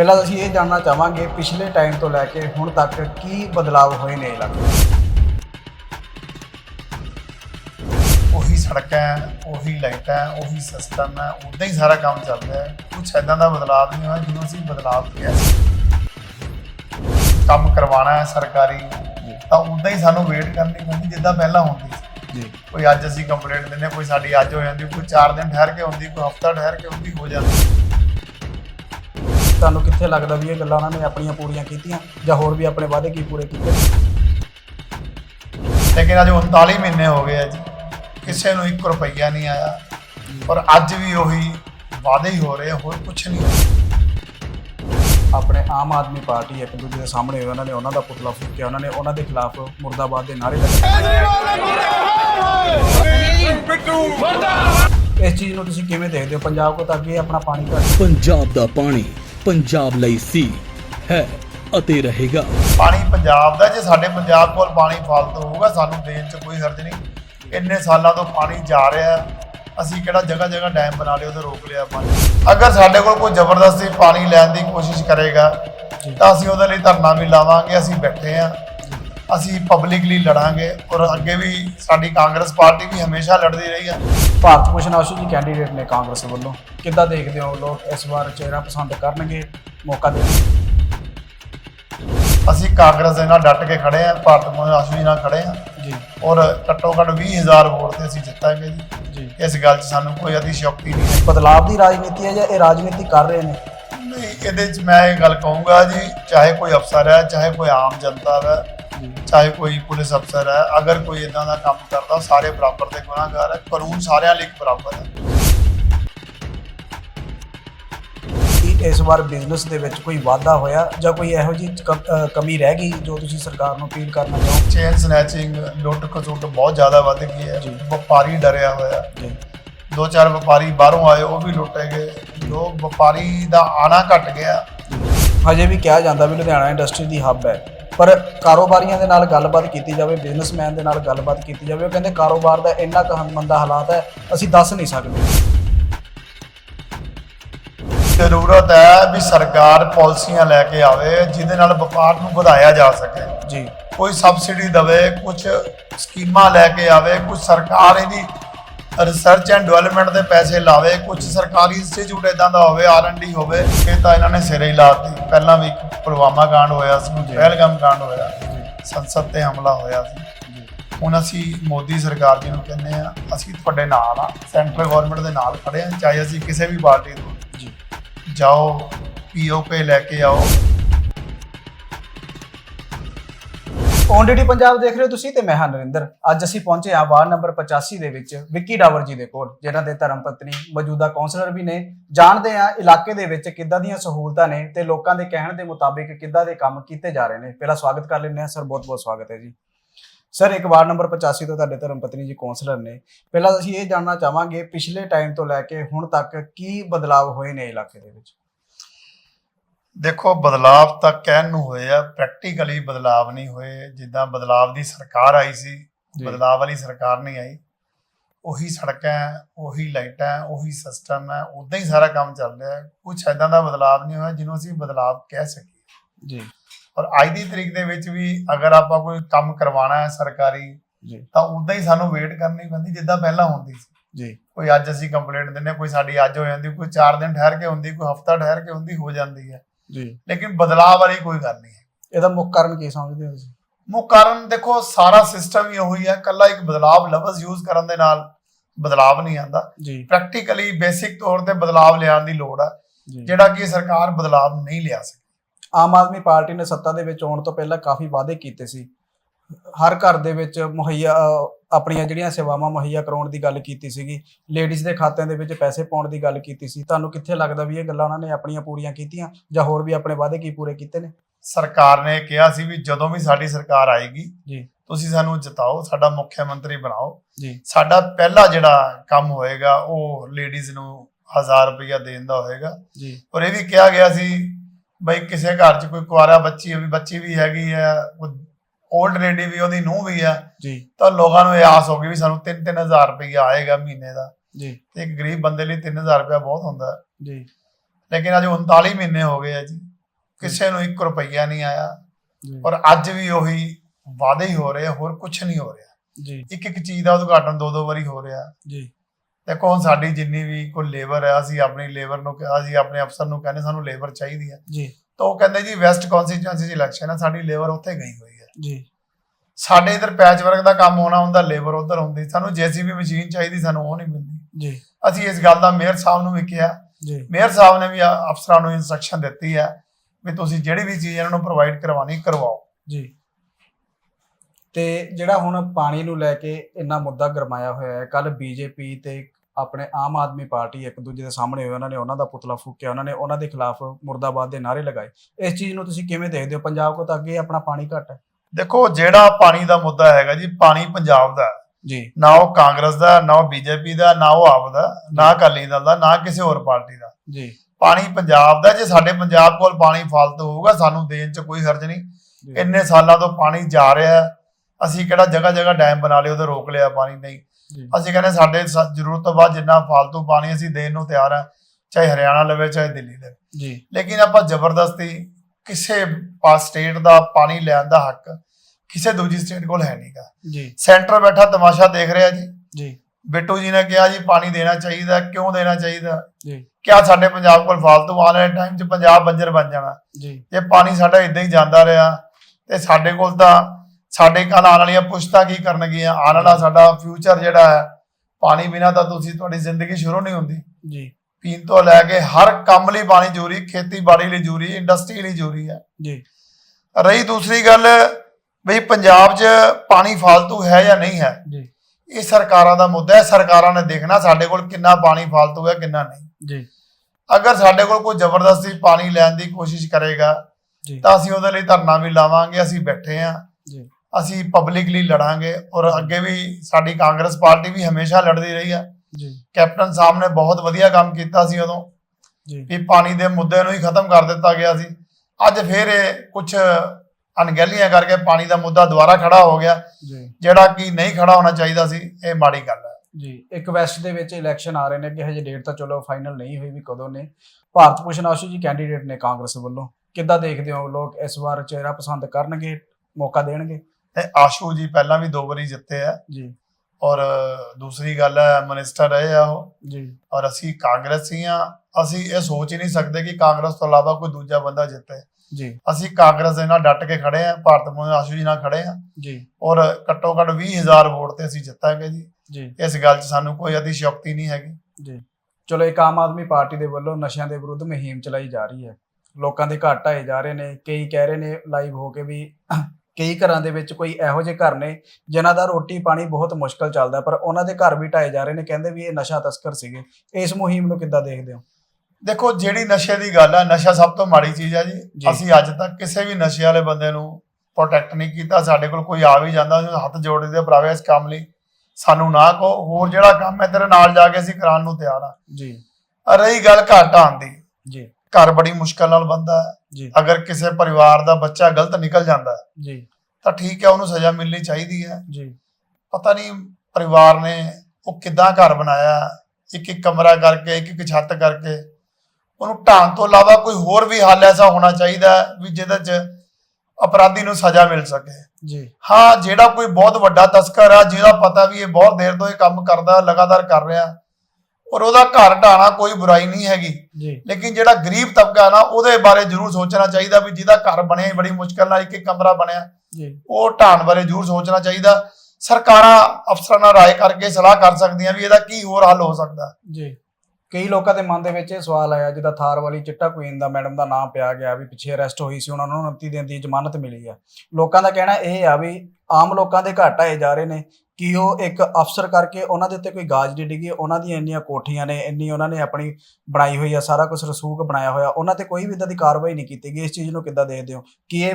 ਪਹਿਲਾਂ ਅਸੀਂ ਇਹ ਜਾਣਨਾ ਚਾਹਾਂਗੇ ਪਿਛਲੇ ਟਾਈਮ ਤੋਂ ਲੈ ਕੇ ਹੁਣ ਤੱਕ ਕੀ ਬਦਲਾਅ ਹੋਏ ਨੇ ਇਲਾਕੇ? ਉਹੀ ਸੜਕਾਂ ਹੈ, ਉਹੀ ਲਾਈਟਾਂ ਹੈ, ਉਹੀ ਸਿਸਟਮ ਹੈ ਉਦਾਂ ਹੀ ਸਾਰਾ ਕੰਮ ਚੱਲ ਰਿਹਾ ਹੈ। ਕੁਝ ਐਦਾਂ ਦਾ ਬਦਲਾਅ ਨਹੀਂ ਹੋਇਆ ਜਿਹਨੂੰ ਅਸੀਂ ਬਦਲਾਅ ਕਿਹਾ ਸੀ ਕੰਮ ਕਰਵਾਉਣਾ ਹੈ ਸਰਕਾਰੀ ਤਾਂ ਉਦਾਂ ਹੀ ਸਾਨੂੰ ਵੇਟ ਕਰਨੀ ਪੈਂਦੀ ਜਿੱਦਾਂ ਪਹਿਲਾਂ ਹੁੰਦੀ ਸੀ। ਜੀ। ਕੋਈ ਅੱਜ ਅਸੀਂ ਕੰਪਲੇਂਟ ਦਿੰਦੇ ਹਾਂ, ਕੋਈ ਸਾਡੀ ਅੱਜ ਹੋ ਜਾਂਦੀ ਕੋਈ 4 ਦਿਨ ਠਹਿਰ ਕੇ ਹੁੰਦੀ ਕੋਈ ਹਫਤਾ ਠਹਿਰ ਕੇ ਹੁੰਦੀ ਹੋ ਜਾਂਦੀ। ਤੁਹਾਨੂੰ ਕਿੱਥੇ ਲੱਗਦਾ ਵੀ ਇਹ ਗੱਲਾਂ ਉਹਨਾਂ ਨੇ ਆਪਣੀਆਂ ਪੂਰੀਆਂ ਕੀਤੀਆਂ ਜਾਂ ਹੋਰ ਵੀ ਆਪਣੇ ਵਾਅਦੇ ਕੀ ਪੂਰੇ ਕੀਤੇ? ਲੇਕਿਨ ਅੱਜ 39 ਮਹੀਨੇ ਹੋ ਗਏ ਆ ਜੀ। ਕਿਸੇ ਨੂੰ 1 ਰੁਪਈਆ ਨਹੀਂ ਆਇਆ। ਪਰ ਅੱਜ ਵੀ ਉਹੀ ਵਾਅਦੇ ਹੀ ਹੋ ਰਹੇ ਹੋਰ ਕੁਝ ਨਹੀਂ ਹੋ ਰਿਹਾ। ਆਪਣੇ ਆਮ ਆਦਮੀ ਪਾਰਟੀ ਇੱਕ ਦੂਜੇ ਦੇ ਸਾਹਮਣੇ ਉਹਨਾਂ ਨੇ ਉਹਨਾਂ ਦਾ ਪੁਤਲਾ ਫੂਕਿਆ ਉਹਨਾਂ ਨੇ ਉਹਨਾਂ ਦੇ ਖਿਲਾਫ ਮੁਰਦਾਬਾਦ ਦੇ ਨਾਅਰੇ ਲਗਾਏ। ਇਸ ਚੀਜ਼ ਨੂੰ ਤੁਸੀਂ ਕਿਵੇਂ ਦੇਖਦੇ ਹੋ? ਪੰਜਾਬ ਕੋ ਤਾਂ ਅੱਗੇ ਆਪਣਾ ਪਾਣੀ ਘੱਟ ਪੰਜਾਬ ਦਾ ਪਾਣੀ ਪੰਜਾਬ ਲਈ ਸੀ, ਹੈ ਅਤੇ ਰਹੇਗਾ। ਪਾਣੀ ਪੰਜਾਬ ਦਾ, ਜੇ ਸਾਡੇ ਪੰਜਾਬ ਕੋਲ ਪਾਣੀ ਫਾਲਤੂ ਹੋਊਗਾ, ਸਾਨੂੰ ਦੇਣ 'ਚ ਕੋਈ ਹਰਜ ਨਹੀਂ। ਇੰਨੇ ਸਾਲਾਂ ਤੋਂ ਪਾਣੀ ਜਾ ਰਿਹਾ ਅਸੀਂ ਕਿਹੜਾ ਜਗ੍ਹਾ ਜਗ੍ਹਾ ਡੈਮ ਬਣਾ ਲਿਆ ਉਹਦੇ ਰੋਕ ਲਿਆ ਪਾਣੀ ਅਗਰ ਸਾਡੇ ਕੋਲ ਕੋਈ ਜ਼ਬਰਦਸਤੀ ਪਾਣੀ ਲੈਣ ਦੀ ਕੋਸ਼ਿਸ਼ ਕਰੇਗਾ, ਤਾਂ ਅਸੀਂ ਉਹਦੇ ਲਈ ਧਰਨਾ ਵੀ ਲਾਵਾਂਗੇ, ਅਸੀਂ ਬੈਠੇ ਹਾਂ। ਅਸੀਂ ਪਬਲਿਕਲੀ ਲੜਾਂਗੇ ਔਰ ਅੱਗੇ ਵੀ ਸਾਡੀ ਕਾਂਗਰਸ ਪਾਰਟੀ ਵੀ ਹਮੇਸ਼ਾ ਲੜਦੀ ਰਹੀ ਹੈ ਭਾਰਤ ਭੂਸ਼ਣ ਆਸ਼ੂ ਜੀ ਕੈਂਡੀਡੇਟ ਨੇ ਕਾਂਗਰਸ ਵੱਲੋਂ। ਕਿੱਦਾਂ ਦੇਖਦੇ ਹੋ ਲੋਕ ਇਸ ਵਾਰ ਚਿਹਰਾ ਪਸੰਦ ਕਰਨਗੇ? ਮੌਕਾ ਦੇਣਗੇ ਅਸੀਂ ਕਾਂਗਰਸ ਦੇ ਨਾਲ ਡਟ ਕੇ ਖੜੇ ਹਾਂ ਭਾਰਤ ਮੋਹਨ ਆਸ਼ੂ ਜੀ ਨਾਲ ਖੜੇ ਹਾਂ ਜੀ। ਔਰ ਘੱਟੋ ਘੱਟ 20000 ਵੋਟ ਤੇ ਅਸੀਂ ਜਿੱਤਾਂਗੇ ਜੀ। ਜੀ। ਇਸ ਗੱਲ 'ਚ ਸਾਨੂੰ ਕੋਈ ਅਤੀਸ਼ਯੋਕਤੀ ਨਹੀਂ ਬਦਲਾਵ ਦੀ ਰਾਜਨੀਤੀ ਹੈ ਜਾਂ ਇਹ ਰਾਜਨੀਤੀ ਕਰ ਰਹੇ ਨੇ? ਨਹੀਂ ਇਹਦੇ 'ਚ ਮੈਂ ਇਹ ਗੱਲ ਕਹੂੰਗਾ ਜੀ ਚਾਹੇ ਕੋਈ ਅਫਸਰ ਹੈ ਚਾਹੇ ਕੋਈ ਆਮ ਜਨਤਾ ਹੈ ਚਾਹੇ ਕੋਈ ਪੁਲਿਸ ਅਫਸਰ ਹੈ ਅਗਰ ਕੋਈ ਇਦਾਂ ਦਾ ਕੰਮ ਕਰਦਾ ਸਾਰੇ ਬਰਾਬਰ ਦੇ ਗੁਨਾਹਗਾਰ ਹੈ ਕਾਨੂੰਨ ਸਾਰਿਆਂ ਲਈ ਬਰਾਬਰ ਹੈ। ਕੀ ਇਸ ਵਾਰ ਬਿਜ਼ਨਸ ਦੇ ਵਿੱਚ ਕੋਈ ਵਾਧਾ ਹੋਇਆ ਜਾਂ ਕੋਈ ਇਹੋ ਅ, ਕਮੀ ਰਹਿ ਗਈ ਜੋ ਤੁਸੀਂ ਸਰਕਾਰ ਨੂੰ ਅਪੀਲ ਕਰਨਾ ਚਾਹੋ? ਚੇਨ ਸਨੈਚਿੰਗ ਲੁੱਟ ਖਸੁੱਟ ਬਹੁਤ ਜ਼ਿਆਦਾ ਵੱਧ ਗਈ ਹੈ। ਜੀ। ਵਪਾਰੀ ਡਰਿਆ ਹੋਇਆ। ਜੀ। ਦੋ ਚਾਰ ਵਪਾਰੀ ਬਾਹਰੋਂ ਆਏ ਉਹ ਵੀ ਲੁੱਟੇ ਗਏ। ਲੋਕ ਵਪਾਰੀ ਦਾ ਆਣਾ ਘਟ ਗਿਆ। ਹਜੇ ਵੀ ਕਿਹਾ ਜਾਂਦਾ ਵੀ ਲੁਧਿਆਣਾ ਇੰਡਸਟਰੀ ਦੀ ਹੱਬ ਹੈ। ਪਰ ਕਾਰੋਬਾਰੀਆਂ ਦੇ ਨਾਲ ਗੱਲਬਾਤ ਕੀਤੀ ਜਾਵੇ ਬਿਜ਼ਨਸਮੈਨ ਦੇ ਨਾਲ ਗੱਲਬਾਤ ਕੀਤੀ ਜਾਵੇ ਉਹ ਕਹਿੰਦੇ ਕਾਰੋਬਾਰ ਦਾ ਇੰਨਾ ਕੁ ਮੰਦਾ ਹਾਲਾਤ ਹੈ ਅਸੀਂ ਦੱਸ ਨਹੀਂ ਸਕਦੇ। ਜ਼ਰੂਰਤ ਹੈ ਵੀ ਸਰਕਾਰ ਪਾਲਿਸੀਆਂ ਲੈ ਕੇ ਆਵੇ ਜਿਹਦੇ ਨਾਲ ਵਪਾਰ ਨੂੰ ਵਧਾਇਆ ਜਾ ਸਕੇ। ਜੀ। ਕੋਈ ਸਬਸਿਡੀ ਦਵੇ ਕੁਝ ਸਕੀਮਾਂ ਲੈ ਕੇ ਆਵੇ ਕੁਝ ਸਰਕਾਰ ਇਹਦੀ ਰਿਸਰਚ ਐਂਡ ਡਿਵੈਲਪਮੈਂਟ ਦੇ ਪੈਸੇ ਲਾਵੇ ਕੁਝ ਸਰਕਾਰੀ ਇੰਸਟੀਚਿਊਟ ਇਦਾਂ ਦਾ ਹੋਵੇ ਆਰ&ਡੀ ਹੋਵੇ ਇਹ ਤਾਂ ਇਹਨਾਂ ਨੇ ਸਿਰੇ ਹੀ ਲਾਤੀ ਪਹਿਲਾਂ ਵੀ ਇੱਕ ਪੁਲਵਾਮਾ ਕਾਂਡ ਹੋਇਆ ਸੀ ਪਹਿਲਗਾਮ ਕਾਂਡ ਹੋਇਆ ਸੰਸਦ ਤੇ ਹਮਲਾ ਹੋਇਆ ਸੀ। ਹੁਣ ਅਸੀਂ ਮੋਦੀ ਸਰਕਾਰ ਜੀ ਨੂੰ ਕਹਿੰਦੇ ਆ ਅਸੀਂ ਤੁਹਾਡੇ ਨਾਲ ਆ ਸੈਂਟਰਲ ਗਵਰਨਮੈਂਟ ਦੇ ਨਾਲ ਖੜੇ ਆ ਚਾਹੇ ਅਸੀਂ ਕਿਸੇ ਵੀ ਪਾਰਟੀ ਤੋਂ ਜੀ। ਜਾਓ ਪੀਓਕੇ ਲੈ ਕੇ ਆਓ ਔਨਡੀਟੀ ਪੰਜਾਬ ਦੇਖ ਰਹੇ ਹੋ ਤੁਸੀਂ ਤੇ ਮੈਂ ਹਾਂ ਨਰਿੰਦਰ। ਅੱਜ ਅਸੀਂ ਪਹੁੰਚੇ ਹਾਂ ਵਾਰਡ ਨੰਬਰ 85 ਦੇ ਵਿੱਚ ਵਿੱਕੀ ਡਾਵਰ ਜੀ ਦੇ ਕੋਲ, ਜਿਨ੍ਹਾਂ ਦੇ ਧਰਮ ਪਤਨੀ, ਮੌਜੂਦਾ ਕਾਉਂਸਲਰ ਵੀ ਨੇ। ਜਾਣਦੇ ਆ ਇਲਾਕੇ ਦੇ ਵਿੱਚ ਕਿੱਦਾਂ ਦੀਆਂ ਸਹੂਲਤਾਂ ਨੇ ਤੇ ਲੋਕਾਂ ਦੇ ਕਹਿਣ ਦੇ ਮੁਤਾਬਿਕ ਕਿੱਦਾਂ ਦੇ ਕੰਮ ਕੀਤੇ ਜਾ ਰਹੇ ਨੇ। ਪਹਿਲਾਂ ਸਵਾਗਤ ਕਰ ਲੈਂਦੇ ਹਾਂ। ਸਰ, ਬਹੁਤ ਬਹੁਤ ਸਵਾਗਤ ਹੈ ਜੀ। ਸਰ, ਇੱਕ ਵਾਰਡ ਨੰਬਰ 85 ਤੋਂ ਤੁਹਾਡੇ ਧਰਮ ਪਤਨੀ ਜੀ ਕਾਉਂਸਲਰ ਨੇ। ਪਹਿਲਾਂ ਅਸੀਂ ਇਹ ਜਾਣਨਾ ਚਾਹਾਂਗੇ ਪਿਛਲੇ ਟਾਈਮ ਤੋਂ ਲੈ ਕੇ ਹੁਣ ਤੱਕ ਕੀ ਬਦਲਾਅ ਹੋਏ ਨੇ ਇਲਾਕੇ ਦੇ ਵਿੱਚ? ਦੇਖੋ ਬਦਲਾਵ ਤਾਂ ਕਹਿਣ ਨੂੰ ਹੋਏ ਆ ਪ੍ਰੈਕਟੀਕਲੀ ਬਦਲਾਵ ਨਹੀਂ ਹੋਏ। ਜਿੱਦਾਂ ਬਦਲਾਵ ਦੀ ਸਰਕਾਰ ਆਈ ਸੀ। ਬਦਲਾਵ ਵਾਲੀ ਸਰਕਾਰ ਨਹੀਂ ਆਈ। ਉਹੀ ਸੜਕਾਂ ਉਹੀ ਲਾਈਟਾਂ ਉਹੀ ਸਿਸਟਮ ਹੈ ਉਦਾਂ ਹੀ ਸਾਰਾ ਕੰਮ ਚੱਲ ਰਿਹਾ ਹੈ ਕੁਝ ਐਦਾਂ ਦਾ ਬਦਲਾਵ ਨਹੀਂ ਹੋਇਆ ਜਿਹਨੂੰ ਅਸੀਂ ਬਦਲਾਵ ਕਹਿ ਸਕੀਏ। ਜੀ। ਔਰ ਅੱਜ ਦੀ ਤਰੀਕ ਦੇ ਵਿੱਚ ਵੀ ਅਗਰ ਆਪਾਂ ਕੋਈ ਕੰਮ ਕਰਵਾਉਣਾ ਹੈ ਸਰਕਾਰੀ ਜੀ। ਤਾਂ ਉਦਾਂ ਹੀ ਸਾਨੂੰ ਵੇਟ ਕਰਨੀ ਪੈਂਦੀ ਜਿੱਦਾਂ ਪਹਿਲਾਂ ਹੁੰਦੀ ਸੀ। ਜੀ। ਕੋਈ ਅੱਜ ਅਸੀਂ ਕੰਪਲੇਂਟ ਹਾਂ, ਕੋਈ ਸਾਡੀ ਅੱਜ ਹੋ ਜਾਂਦੀ ਕੋਈ 4 ਦਿਨ ਠਹਿਰ ਕੇ ਹੁੰਦੀ ਕੋਈ ਹਫਤਾ ਠਹਿਰ ਕੇ ਹੁੰਦੀ ਹੋ ਜਾਂਦੀ ਹੈ ਜੀ। ਲੇਕਿਨ ਬਦਲਾਅ ਵਾਲੀ ਕੋਈ ਗੱਲ ਨਹੀਂ ਹੈ। ਇਹਦਾ ਮੁੱਖ ਕਾਰਨ ਕੀ ਸਮਝਦੇ ਹੋ ਤੁਸੀਂ? ਮੁੱਖ ਕਾਰਨ ਦੇਖੋ ਸਾਰਾ ਸਿਸਟਮ ਹੀ ਉਹੀ ਹੈ। ਕੱਲਾ ਇੱਕ ਬਦਲਾਵ ਲਫ਼ਜ਼ ਯੂਜ਼ ਕਰਨ ਦੇ ਨਾਲ ਬਦਲਾਵ ਨਹੀਂ ਆਂਦਾ ਜੀ। ਪ੍ਰੈਕਟੀਕਲੀ ਬੇਸਿਕ ਤੌਰ ਤੇ ਬਦਲਾਵ ਲਿਆਉਣ ਦੀ ਲੋੜ ਹੈ ਜਿਹੜਾ ਕਿ ਸਰਕਾਰ ਬਦਲਾਵ ਨਹੀਂ ਲਿਆ ਸਕੀ ਆਮ ਆਦਮੀ ਪਾਰਟੀ ਨੇ ਸੱਤਾ ਦੇ ਵਿੱਚ ਆਉਣ ਤੋਂ ਪਹਿਲਾਂ ਕਾਫੀ ਵਾਅਦੇ ਕੀਤੇ ਸੀ। ਹਰ ਘਰ ਦੇ ਵਿੱਚ ਮੁਹੱਈਆ ਆਪਣੀਆਂ ਜਿਹੜੀਆਂ ਸੇਵਾਵਾਂ ਮੁਹੱਈਆ ਕਰਾਉਣ ਦੀ ਗੱਲ ਕੀਤੀ ਸੀਗੀ। ਲੇਡੀਜ਼ ਦੇ ਖਾਤਿਆਂ ਦੇ ਵਿੱਚ ਪੈਸੇ ਪਾਉਣ ਦੀ ਗੱਲ ਕੀਤੀ ਸੀ। ਤੁਹਾਨੂੰ ਕਿੱਥੇ ਲੱਗਦਾ ਵੀ ਇਹ ਗੱਲਾਂ ਉਹਨਾਂ ਨੇ ਆਪਣੀਆਂ ਪੂਰੀਆਂ ਕੀਤੀਆਂ ਜਾਂ ਹੋਰ ਵੀ ਆਪਣੇ ਵਾਅਦੇ ਕੀ ਪੂਰੇ ਕੀਤੇ ਨੇ? ਸਰਕਾਰ ਨੇ ਕਿਹਾ ਸੀ ਵੀ ਜਦੋਂ ਵੀ ਸਾਡੀ ਸਰਕਾਰ ਆਏਗੀ ਜੀ। ਤੁਸੀਂ ਸਾਨੂੰ ਜਿਤਾਓ ਸਾਡਾ ਮੁੱਖ ਮੰਤਰੀ ਬਣਾਓ। ਜੀ। ਸਾਡਾ ਪਹਿਲਾ ਜਿਹੜਾ ਕੰਮ ਹੋਏਗਾ ਉਹ ਲੇਡੀਜ਼ ਨੂੰ 1000 ਰੁਪਇਆ ਦੇਣ ਦਾ ਹੋਏਗਾ। ਜੀ। ਔਰ ਇਹ ਵੀ ਕਿਹਾ ਗਿਆ ਸੀ ਬਈ ਕਿਸੇ ਘਰ 'ਚ ਕੋਈ ਕੁਆਰਾ ਬੱਚੀ ਵੀ ਬੱਚੀ ਵੀ ਹੈਗੀ ਹੈ ਓਲਡ ਲੇਡੀ ਵੀ ਉਹਦੀ ਨੂੰਹ ਵੀ ਆ ਜੀ। ਤਾਂ ਲੋਕਾਂ ਨੂੰ ਇਹ ਆਸ ਹੋ ਗਈ ਵੀ ਸਾਨੂੰ 3-3000 ਰੁਪਇਆ ਆਏਗਾ ਮਹੀਨੇ ਦਾ। ਜੀ। ਤੇ ਇੱਕ ਗਰੀਬ ਬੰਦੇ ਲਈ 3000 ਰੁਪਇਆ ਬਹੁਤ ਹੁੰਦਾ। ਜੀ। ਲੇਕਿਨ ਅੱਜ 39 ਮਹੀਨੇ ਹੋ ਗਏ ਆ ਜੀ। ਕਿਸੇ ਨੂੰ 1 ਰੁਪਈਆ ਨਹੀਂ ਆਇਆ। ਔਰ ਅੱਜ ਵੀ ਉਹੀ ਵਾਅਦੇ ਹੀ ਹੋ ਰਹੇ ਆ ਹੋਰ ਕੁਝ ਨਹੀਂ ਹੋ ਰਿਹਾ। ਜੀ। ਇੱਕ ਇੱਕ ਚੀਜ਼ ਦਾ ਉਦਘਾਟਨ ਦੋ ਦੋ ਵਾਰੀ ਹੋ ਰਿਹਾ। ਜੀ। ਦੇਖੋ ਹੁਣ ਸਾਡੀ ਜਿੰਨੀ ਵੀ ਕੋਈ ਲੇਬਰ ਹੈ ਅਸੀਂ ਆਪਣੀ ਲੇਬਰ ਨੂੰ ਕਿਹਾ ਅਸੀਂ ਆਪਣੇ ਅਫਸਰ ਨੂੰ ਕਹਿੰਦੇ ਸਾਨੂੰ ਲੇਬਰ ਚਾਹੀਦੀ ਹੈ ਜੀ। ਤਾਂ ਉਹ ਕਹਿੰਦੇ ਜੀ ਵੈਸਟ ਕਨਸਟੀਚੁਐਂਸੀ ਚ ਇਲੈਕਸ਼ਨ ਹੈ ਸਾਡੀ ਲੇਬਰ ਉੱਥੇ ਗਈ ਹੋਈ ਜੀ। ਸਾਡੇ ਇਧਰ ਪੈਚ ਵਰਕ ਦਾ ਕੰਮ ਹੋਣਾ ਹੁੰਦਾ ਲੇਬਰ ਉਧਰ ਹੁੰਦੀ ਸਾਨੂੰ ਜੀਸੀਬੀ ਮਸ਼ੀਨ ਚਾਹੀਦੀ ਸਾਨੂੰ ਉਹ ਨਹੀਂ ਮਿਲਦੀ। ਜੀ। ਅਸੀਂ ਇਸ ਗੱਲ ਦਾ ਮੇਅਰ ਸਾਹਿਬ ਨੂੰ ਵੀ ਕਿਹਾ। ਜੀ। ਮੇਅਰ ਸਾਹਿਬ ਨੇ ਵੀ ਅਫਸਰਾਂ ਨੂੰ ਇਨਸਟਰਕਸ਼ਨ ਦਿੱਤੀ ਹੈ ਵੀ ਤੁਸੀਂ ਜਿਹੜੀ ਵੀ ਚੀਜ਼ ਇਹਨਾਂ ਨੂੰ ਪ੍ਰੋਵਾਈਡ ਕਰਵਾਣੀ ਕਰਵਾਓ। ਜੀ। ਤੇ ਜਿਹੜਾ ਹੁਣ ਪਾਣੀ ਨੂੰ ਲੈ ਕੇ ਇੰਨਾ ਮੁੱਦਾ ਗਰਮਾਇਆ ਹੋਇਆ ਹੈ ਕੱਲ ਬੀਜੇਪੀ ਤੇ ਆਪਣੇ ਆਮ ਆਦਮੀ ਪਾਰਟੀ ਇੱਕ ਦੂਜੇ ਦੇ ਸਾਹਮਣੇ ਹੋਏ ਉਹਨਾਂ ਨੇ ਉਹਨਾਂ ਦਾ ਪੁਤਲਾ ਫੂਕਿਆ ਉਹਨਾਂ ਨੇ ਉਹਨਾਂ ਦੇ ਖਿਲਾਫ ਮੁਰਦਾਬਾਦ ਦੇ ਨਾਅਰੇ ਲਗਾਏ। ਇਸ ਚੀਜ਼ ਨੂੰ ਤੁਸੀਂ ਕਿਵੇਂ ਦੇਖਦੇ ਹੋ? ਪੰਜਾਬ ਕੋ ਤਾਂ ਅੱਗੇ ਆਪਣਾ ਪਾਣੀ ਘੱਟ ਹੈ। ਦੇਖੋ ਜਿਹੜਾ ਪਾਣੀ ਦਾ ਮੁੱਦਾ ਹੈਗਾ ਜੀ ਪਾਣੀ ਪੰਜਾਬ ਦਾ ਜੀ। ਨਾ ਉਹ ਕਾਂਗਰਸ ਦਾ ਨਾ ਉਹ ਬੀਜੇਪੀ ਦਾ ਨਾ ਉਹ ਆਪ ਦਾ ਨਾ ਅਕਾਲੀ ਦਲ ਦਾ ਨਾ ਕਿਸੇ ਹੋਰ ਪਾਰਟੀ ਦਾ। ਜੀ। ਪਾਣੀ ਪੰਜਾਬ ਦਾ ਜੇ ਸਾਡੇ ਪੰਜਾਬ ਕੋਲ ਪਾਣੀ ਫਾਲਤੂ ਹੋਊਗਾ ਸਾਨੂੰ ਦੇਣ 'ਚ ਕੋਈ ਹਰਜ ਨਹੀਂ। ਇੰਨੇ ਸਾਲਾਂ ਤੋਂ ਪਾਣੀ ਜਾ ਰਿਹਾ ਅਸੀਂ ਕਿਹੜਾ ਜਗ੍ਹਾ ਜਗ੍ਹਾ ਡੈਮ ਬਣਾ ਲਏ ਉਹਦੇ ਰੋਕ ਲਿਆ ਪਾਣੀ ਨਹੀਂ। ਅਸੀਂ ਕਹਿੰਦੇ ਸਾਡੇ ਜ਼ਰੂਰਤ ਤੋਂ ਬਾਅਦ ਜਿੰਨਾ ਫਾਲਤੂ ਪਾਣੀ ਅਸੀਂ ਦੇਣ ਨੂੰ ਤਿਆਰ ਆ ਚਾਹੇ ਹਰਿਆਣਾ ਲਵੇ ਚਾਹੇ ਦਿੱਲੀ ਲਵੇ। ਜੀ। ਲੇਕਿਨ ਆਪਾਂ ਜ਼ਬਰਦਸਤੀ ਕਿਸੇ ਪਾਸ ਸਟੇਟ ਦਾ ਪਾਣੀ ਲੈਣ ਦਾ ਹੱਕ ਕਿਸੇ ਦੂਜੀ ਸਟੇਟ ਕੋਲ ਹੈ ਨਹੀਂਗਾ ਜੀ। ਸੈਂਟਰ ਬੈਠਾ ਤਮਾਸ਼ਾ ਦੇਖ ਰਿਹਾ ਜੀ। ਜੀ। ਬਿੱਟੂ ਜੀ ਨੇ ਕਿਹਾ ਜੀ ਪਾਣੀ ਦੇਣਾ ਚਾਹੀਦਾ ਕਿਉਂ ਦੇਣਾ ਚਾਹੀਦਾ? ਜੀ। ਕਿਆ ਸਾਡੇ ਪੰਜਾਬ ਕੋਲ ਫालतू ਆਉਣ ਵਾਲੇ ਟਾਈਮ 'ਚ ਪੰਜਾਬ ਬੰਜਰ ਬਣ ਜਾਣਾ। ਜੀ। ਜੇ ਪਾਣੀ ਸਾਡਾ ਇਦਾਂ ਹੀ ਜਾਂਦਾ ਰਿਹਾ ਤੇ ਸਾਡੇ ਕੋਲ ਤਾਂ ਸਾਡੇ ਕੱਲ ਆਉਣ ਵਾਲੀਆਂ ਪੁਸ਼ਤਾਂ ਕੀ ਕਰਨਗੀਆਂ? ਆਉਣ ਵਾਲਾ ਸਾਡਾ ਫਿਊਚਰ ਜਿਹੜਾ ਹੈ ਪਾਣੀ ਬਿਨਾ ਤਾਂ ਤੁਸੀਂ ਤੁਹਾਡੀ ਜ਼ਿੰਦਗੀ ਸ਼ੁਰੂ ਨਹੀਂ ਹੁੰਦੀ। ਜੀ। ਪੀਣ ਤੋਂ ਲੈ ਕੇ ਹਰ ਕੰਮ ਲਈ ਪਾਣੀ ਜ਼ਰੂਰੀ ਖੇਤੀਬਾੜੀ ਲਈ ਜ਼ਰੂਰੀ ਇੰਡਸਟਰੀ ਲਈ ਜ਼ਰੂਰੀ ਹੈ। ਜੀ। ਰਹੀ ਦੂਸਰੀ ਗੱਲ ਬਈ ਪੰਜਾਬ 'ਚ ਪਾਣੀ ਫालतू ਹੈ ਜਾਂ ਨਹੀਂ ਹੈ? ਜੀ। ਇਹ ਸਰਕਾਰਾਂ ਦਾ ਮੁੱਦਾ ਹੈ। ਸਰਕਾਰਾਂ ਨੇ ਦੇਖਣਾ ਸਾਡੇ ਕੋਲ ਕਿੰਨਾ ਪਾਣੀ ਫालतू ਹੈ ਕਿੰਨਾ ਨਹੀਂ। ਜੀ। ਅਗਰ ਸਾਡੇ ਕੋਲ ਕੋਈ ਜ਼ਬਰਦਸਤੀ ਪਾਣੀ ਲੈਣ ਦੀ ਕੋਸ਼ਿਸ਼ ਕਰੇਗਾ ਤਾਂ ਅਸੀਂ ਉਹਦੇ ਲਈ ਧਰਨਾ ਵੀ ਲਾਵਾਂਗੇ ਅਸੀਂ ਬੈਠੇ ਆਂ ਜੀ। ਅਸੀਂ ਪਬਲਿਕਲੀ ਲੜਾਂਗੇ ਔਰ ਅੱਗੇ ਵੀ ਸਾਡੀ ਕਾਂਗਰਸ ਪਾਰਟੀ ਵੀ ਹਮੇਸ਼ਾ ਲੜਦੀ ਰਹੀ ਆ। ਜੀ। ਕੈਪਟਨ ਸਾਹਿਬ ਨੇ ਬਹੁਤ ਵਧੀਆ ਕੰਮ ਕੀਤਾ ਸੀ ਉਦੋਂ। ਜੀ। ਵੀ ਪਾਣੀ ਦੇ ਮੁੱਦੇ ਨੂੰ ਹੀ ਖਤਮ ਕਰ ਦਿੱਤਾ ਗਿਆ ਸੀ। ਅੱਜ ਫੇਰ ਇਹ ਕੁਝ ਅਣਗਹਿਲੀਆਂ ਕਰਕੇ ਪਾਣੀ ਦਾ ਮੁੱਦਾ ਦੁਬਾਰਾ ਖੜਾ ਹੋ ਗਿਆ। ਜੀ। ਜਿਹੜਾ ਕਿ ਨਹੀਂ ਖੜਾ ਹੋਣਾ ਚਾਹੀਦਾ ਸੀ ਇਹ ਮਾੜੀ ਗੱਲ ਹੈ। ਜੀ। ਇੱਕ ਵੈਸਟ ਦੇ ਵਿੱਚ ਇਲੈਕਸ਼ਨ ਆ ਰਹੇ ਨੇ ਕਿ ਹਜੇ ਡੇਟ ਤਾਂ ਚਲੋ ਫਾਈਨਲ ਨਹੀਂ ਹੋਈ ਵੀ ਕਦੋਂ ਨੇ। ਭਾਰਤ ਭੂਸ਼ਣ ਆਸ਼ੂ ਜੀ ਕੈਂਡੀਡੇਟ ਨੇ ਕਾਂਗਰਸ ਵੱਲੋਂ। ਕਿੱਦਾਂ ਦੇਖਦੇ ਹੋ ਲੋਕ ਇਸ ਵਾਰ ਚਿਹਰਾ ਪਸੰਦ ਕਰਨਗੇ ਮੌਕਾ ਦੇਣਗੇ? ਤੇ ਆਸ਼ੂ ਜੀ ਪਹਿਲਾਂ ਵੀ ਦੋ ਵਾਰੀ ਜਿੱਤੇ ਆ। ਜੀ। ਔਰ ਦੂਸਰੀ ਗੱਲ ਹੈ ਮਿਨਿਸਟਰ ਰਹੇ ਆ ਉਹ। ਜੀ। ਔਰ ਅਸੀਂ ਕਾਂਗਰਸੀ ਆ। ਅਸੀਂ ਇਹ ਸੋਚ ਹੀ ਨਹੀਂ ਸਕਦੇ ਕਿ ਕਾਂਗਰਸ ਤੋਂ ਇਲਾਵਾ ਕੋਈ ਦੂਜਾ ਬੰਦਾ ਜਿੱਤੇ। ਜੀ। ਅਸੀਂ ਕਾਂਗਰਸ ਦੇ ਨਾਲ ਡਟ ਕੇ ਖੜੇ ਆ ਭਾਰਤ ਭੂਸ਼ਣ ਆਸ਼ੂ ਜੀ ਨਾਲ ਖੜੇ ਆ। ਜੀ। ਔਰ ਘੱਟੋ ਘੱਟ 20000 ਵੋਟ ਤੇ ਅਸੀਂ ਜਿੱਤਾਂਗੇ ਜੀ। ਜੀ। ਇਸ ਗੱਲ 'ਚ ਸਾਨੂੰ ਕੋਈ ਅਤਿਸ਼ਯੋਕਤੀ ਨਹੀਂ ਹੈਗੀ। ਜੀ। ਚਲੋ ਇੱਕ ਆਮ ਆਦਮੀ ਪਾਰਟੀ ਦੇ ਵੱਲੋਂ ਨਸ਼ਿਆਂ ਦੇ ਵਿਰੁੱਧ ਮੁਹਿੰਮ ਚਲਾਈ ਜਾ ਰਹੀ ਹੈ। ਲੋਕਾਂ ਦੇ ਘਰ ਢਾਏ ਜਾ ਰਹੇ ਨੇ। ਕਈ ਕਹਿ ਰਹੇ ਨੇ ਲਾਈਵ ਹੋ ਕੇ ਵੀ ਕਈ ਘਰਾਂ ਦੇ ਵਿੱਚ ਕੋਈ ਇਹੋ ਜਿਹੇ ਘਰ ਨੇ ਜਿਨ੍ਹਾਂ ਦਾ ਰੋਟੀ ਪਾਣੀ ਬਹੁਤ ਮੁਸ਼ਕਲ ਚੱਲਦਾ ਪਰ ਉਹਨਾਂ ਦੇ ਘਰ ਵੀ ਢਾਏ ਜਾ ਰਹੇ ਨੇ ਕਹਿੰਦੇ ਵੀ ਇਹ ਨਸ਼ਾ ਤਸਕਰ ਸੀਗੇ। ਇਸ ਮੁਹਿੰਮ ਨੂੰ ਕਿੱਦਾਂ ਦੇਖਦੇ ਹੋ? ਦੇਖੋ ਜਿਹੜੀ ਨਸ਼ੇ ਦੀ ਗੱਲ ਆ ਨਸ਼ਾ ਸਭ ਤੋਂ ਮਾੜੀ ਚੀਜ਼ ਆ ਜੀ। ਅਸੀਂ ਅੱਜ ਤੱਕ ਕਿਸੇ ਵੀ ਨਸ਼ੇ ਵਾਲੇ ਬੰਦੇ ਨੂੰ ਪ੍ਰੋਟੈਕਟ ਨਹੀਂ ਕੀਤਾ ਸਾਡੇ ਕੋਲ ਕੋਈ ਆ ਵੀ ਜਾਂਦਾ ਹੱਥ ਜੋੜਦੇ ਦੇ ਭਰਾਵੇ ਇਸ ਕੰਮ ਲਈ। ਸਾਨੂੰ ਨਾ ਕੋ ਹੋਰ ਜਿਹੜਾ ਕੰਮ ਹੈ ਤੇਰੇ ਨਾਲ ਜਾ ਕੇ ਅਸੀਂ ਕਰਾਉਣ ਨੂੰ ਤਿਆਰ ਆ। ਜੀ। ਰਹੀ ਗੱਲ ਘਰ ਢਾਣ ਦੀ। ਜੀ। ਘਰ ਬੜੀ ਮੁਸ਼ਕਲ ਨਾਲ ਬੰਦਾ ਹੈ। ਜੀ। ਅਗਰ ਕਿਸੇ ਪਰਿਵਾਰ ਦਾ ਬੱਚਾ ਗਲਤ ਨਿਕਲ ਜਾਂਦਾ ਹੈ, ਜੀ। ਤਾਂ ਠੀਕ ਹੈ ਉਹਨੂੰ ਸਜ਼ਾ ਮਿਲਣੀ ਚਾਹੀਦੀ ਹੈ। ਜੀ। ਪਤਾ ਨਹੀਂ ਪਰਿਵਾਰ ਨੇ ਉਹ ਕਿੱਦਾਂ ਘਰ ਬਣਾਇਆ ਇੱਕ ਇੱਕ ਕਮਰਾ ਕਰਕੇ ਇੱਕ ਇੱਕ ਛੱਤ ਕਰਕੇ। ਉਹਨੂੰ ਢਾਣ ਤੋਂ ਇਲਾਵਾ ਕੋਈ ਹੋਰ ਵੀ ਹੱਲ ਐਸਾ ਹੋਣਾ ਚਾਹੀਦਾ ਵੀ ਜਿਹਦੇ 'ਚ ਅਪਰਾਧੀ ਨੂੰ ਸਜ਼ਾ ਮਿਲ ਸਕੇ। ਜੀ। ਹਾਂ ਜਿਹੜਾ ਕੋਈ ਬਹੁਤ ਵੱਡਾ ਤਸਕਰ ਆ ਜਿਹਦਾ ਪਤਾ ਵੀ ਇਹ ਬਹੁਤ ਦੇਰ ਤੋਂ ਇਹ ਕੰਮ ਕਰਦਾ ਲਗਾਤਾਰ ਕਰ ਰਿਹਾ ਔਰ ਉਹਦਾ ਘਰ ਢਾਣਾ ਕੋਈ ਬੁਰਾਈ ਨਹੀਂ ਹੈਗੀ। ਲੇਕਿਨ ਜਿਹੜਾ ਗਰੀਬ ਤਬਕਾ ਨਾ ਉਹਦੇ ਬਾਰੇ ਜ਼ਰੂਰ ਸੋਚਣਾ ਚਾਹੀਦਾ ਵੀ ਜਿਹਦਾ ਘਰ ਬਣਿਆ ਬੜੀ ਮੁਸ਼ਕਲ ਨਾਲ ਇੱਕ ਇੱਕ ਕਮਰਾ ਬਣਿਆ। ਜੀ। ਉਹ ਢਾਣ ਬਾਰੇ ਜ਼ਰੂਰ ਸੋਚਣਾ ਚਾਹੀਦਾ। ਸਰਕਾਰਾਂ ਅਫਸਰਾਂ ਨਾਲ ਰਾਏ ਕਰਕੇ ਸਲਾਹ ਕਰ ਸਕਦੀਆਂ ਵੀ ਇਹਦਾ ਕੀ ਹੋਰ ਹੱਲ ਹੋ ਸਕਦਾ। ਜੀ। ਕਈ ਲੋਕਾਂ ਦੇ ਮਨ ਦੇ ਵਿੱਚ ਇਹ ਸਵਾਲ ਆਇਆ ਜਿਹਦਾ ਥਾਰ ਵਾਲੀ ਚਿੱਟਾ ਕੁਈਨ ਦਾ ਮੈਡਮ ਦਾ ਨਾਮ ਪਿਆ ਗਿਆ ਵੀ ਪਿੱਛੇ ਅਰੈਸਟ ਹੋਈ ਸੀ, ਉਹਨਾਂ ਨੂੰ 29 ਦਿਨ ਦੀ ਜ਼ਮਾਨਤ ਮਿਲੀ ਆ। ਲੋਕਾਂ ਦਾ ਕਹਿਣਾ ਇਹ ਆ ਵੀ ਆਮ ਲੋਕਾਂ ਦੇ ਘਾਟ ਆਏ ਜਾ ਰਹੇ ਨੇ ਕਿ ਉਹ ਇੱਕ ਅਫਸਰ ਕਰਕੇ ਉਹਨਾਂ ਦੇ ਉੱਤੇ ਕੋਈ ਗਾਜ ਨਹੀਂ ਡਿੱਗੀ ਉਹਨਾਂ ਦੀਆਂ ਇੰਨੀਆਂ ਕੋਠੀਆਂ ਨੇ, ਇੰਨੀ ਉਹਨਾਂ ਨੇ ਆਪਣੀ ਬਣਾਈ ਹੋਈ ਆ, ਸਾਰਾ ਕੁਝ ਰਸੂਖ ਬਣਾਇਆ ਹੋਇਆ, ਉਹਨਾਂ ਤੇ ਕੋਈ ਵੀ ਇਦਾਂ ਦੀ ਕਾਰਵਾਈ ਨਹੀਂ ਕੀਤੀ ਗਈ, ਇਸ ਚੀਜ਼ ਨੂੰ ਕਿੱਦਾਂ ਦੇਖਦੇ ਹੋ? ਕਿ ਇਹ